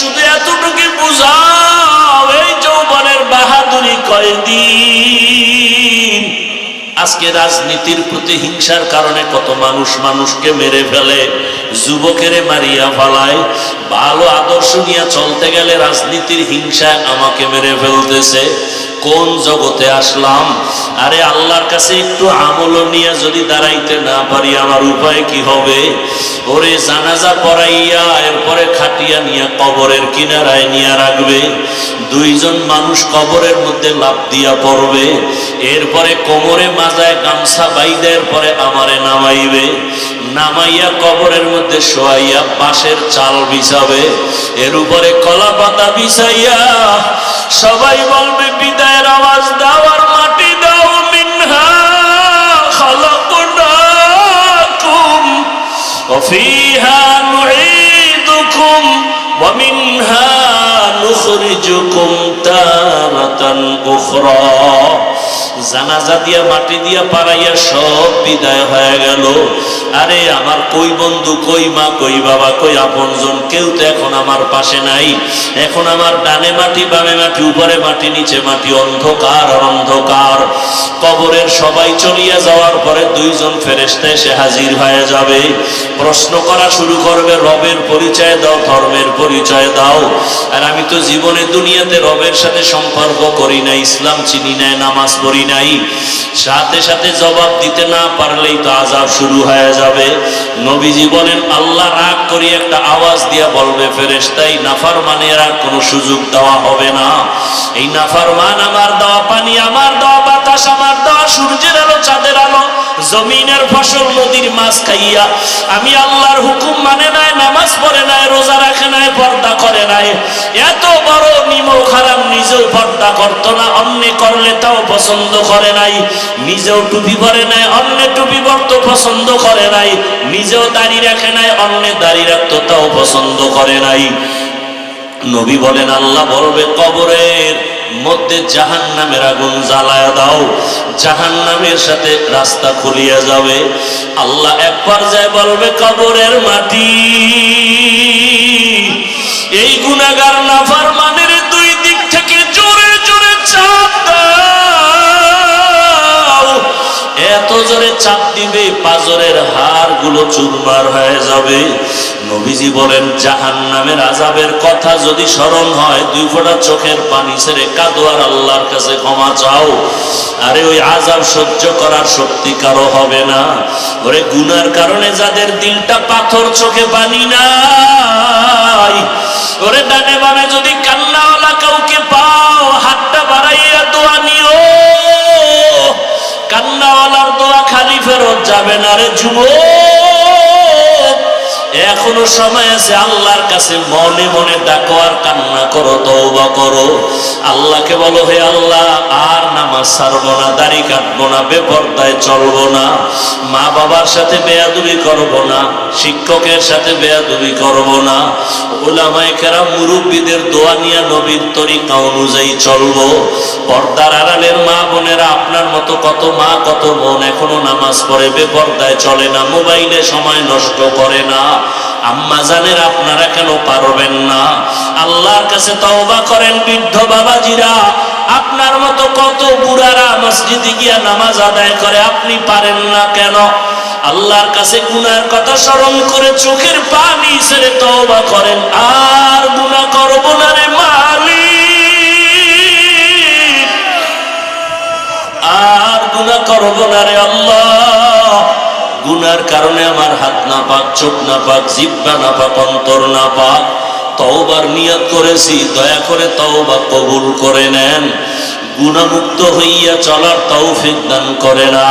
শুধু এতটুকু বুঝাও, এই যৌবনের বাহাদুরি আজকে রাজনীতির প্রতি হিংসার কারণে কত মানুষ মানুষকে মেরে ফেলে, যুবকেরে মারিয়া ফেলায়, ভালো আদর্শ নিয়ে চলতে গেলে রাজনীতির হিংসা আমাকে মেরে ফেলতেছে। কোন জগতে আসলাম? আরে আল্লাহর কাছে একটু আমল নিয়ে যদি দাঁড়াইতে না পারি, আমার উপায় কি হবে? ওরে জানাজা পড়াইয়া লাঠিয়া নিয়া কবরের কিনারায় নিয়া রাখবে। দুইজন মানুষ কবরের মধ্যে লাভ দিয়া পড়বে। এরপরে কোমরে মাজায় গামছা বাই দেয়ের পরে আমারে নামাইবে। নামাইয়া কবরের মধ্যে শোয়াইয়া বাঁশের চাল বিছাবে। এর উপরে কলা পাতা বিছাইয়া সবাই বলবে, বিদায়ের আওয়াজ দেওয়ার মাটি দাও, মিনহা খালাকুনাকুম ওয়া ফিহা نعيدكم ومنها نخرجكم تارة أخرى জানাজা দিয়া মাটি দিয়া পাড়াইয়া সব বিদায় হয়ে গেল আরে, আমার কই বন্ধু, কই মা, কই বাবা, কই আপনজন? কেউ তো এখন আমার পাশে নাই। এখন আমার ডানে মাটি, বামে মাটি, উপরে মাটি, নিচে মাটি, অন্ধকার অন্ধকার। কবরের সবাই চলিয়া যাওয়ার পরে দুইজন ফেরেস্তা এসে হাজির হয়ে যাবে। প্রশ্ন করা শুরু করবে, রবের পরিচয় দাও, ধর্মের পরিচয় দাও। আর আমি তো জীবনে দুনিয়াতে রবের সাথে সম্পর্ক করি না ইসলাম চিনি নাই, নামাজ পড়ি নাই। সাথে সাথে জবাব দিতে না পারলেই তো আজাব শুরু হয়ে যাবে। নবীজি বলেন, আল্লাহ রাগ করি একটা আওয়াজ দিয়া বলবে ফেরেস্তাই নাফার মানে আর কোনো সুযোগ দেওয়া হবে না। এই নাফার মান আমার দেওয়া পানি, আমার দেওয়া বাতাস, আমার দেওয়া সূর্যের আলো, চাঁদের আলো, জমিনের ফসল, নদীর মাছ খাইয়া আমি আল্লাহর হুকুম মানে নাই, নামাজ পড়ে নাই, রোজা রাখে নাই, পর্দা করে নাই। এত বড় নিমক খারাপ নিজেও পর্দা করতো না, অন্য করলে তাও পছন্দ করে নাই। নিজেও টুপি পরে নাই, অন্য টুপি পরতো পছন্দ করে নাই, নিজেও দাড়ি রাখে নাই অন্য দাড়ি রাখতো তাও পছন্দ করে নাই। নবী বলেন, আল্লাহ বলবে, কবরের মধ্যে জাহান নামের আগুন জ্বালায় দাও জাহান নামের সাথে রাস্তা খুলিয়া যাবে। আল্লাহ এক পর্যায়ে বলবে, কবরের মাটি, এই গুণাগার নাফার মানের দুই দিক থেকে জোরে জোরে চাপ দাও। এত জোরে চাপ দিবে পাজরের হাড়গুলো চুরমার হয়ে যাবে। নবীজি বলেন জাহান নামের আজাবের কথা যদি স্মরণ হয়, দুই ফোঁটা চোখের পানি ছেড়ে কাঁদো আর আল্লাহর কাছে ক্ষমা চাও। আরে, ওই আজাব সহ্য করার শক্তি কারও হবে না। ওরে, গুনার কারণে যাদের দিলটা পাথর, চোখে পানি নাই ফেরত যাবে না রে যুব এখনও সময় আছে আল্লাহর কাছে মনে মনে ডাকো আর কান্না করো, তওবা করো। আল্লাহকে বলো, হে আল্লাহ, আর নামাজ ছাড়বো না, দাড়ি কাটবো না, বেপর্দায় চলবো না, মা বাবার সাথে বেয়াদুবি করব না, শিক্ষকের সাথে বেয়াদুবি করব না ওলামায়ে কেরাম, মুরব্বীদের দোয়া নিয়ে নবীর তরিকা অনুযায়ী চলবো। পর্দার আড়ালের মা বোনেরা আপনার মতো কত মা, কত বোন এখনও নামাজ পড়ে, বেপর্দায় চলে না, মোবাইলে সময় নষ্ট করে না। আম্মা জানের আপনারা কেন পারবেন না? আল্লাহর কাছে তওবা করেন বৃদ্ধ বাবাজিরা। আপনার মতো কত বুড়ারা মসজিদে গিয়া নামাজ আদায় করে, আপনি পারেন না কেন? আল্লাহর কাছে গুনার কথা স্মরণ করে চোখের পানি ছেড়ে তওবা করেন। আর গুনাহ করব না রে মালিক। আর গুনাহ করব না রে আল্লাহ। গুনার কারণে আমার হাত না পাক চোখ না পাক জিব্বা না পাক অন্তর না পাক তওবার নিয়াত করেছি, দয়া করে তওবা কবুল করে নেন। গুণামুক্ত হইয়া চলার তৌফিক দান করে না।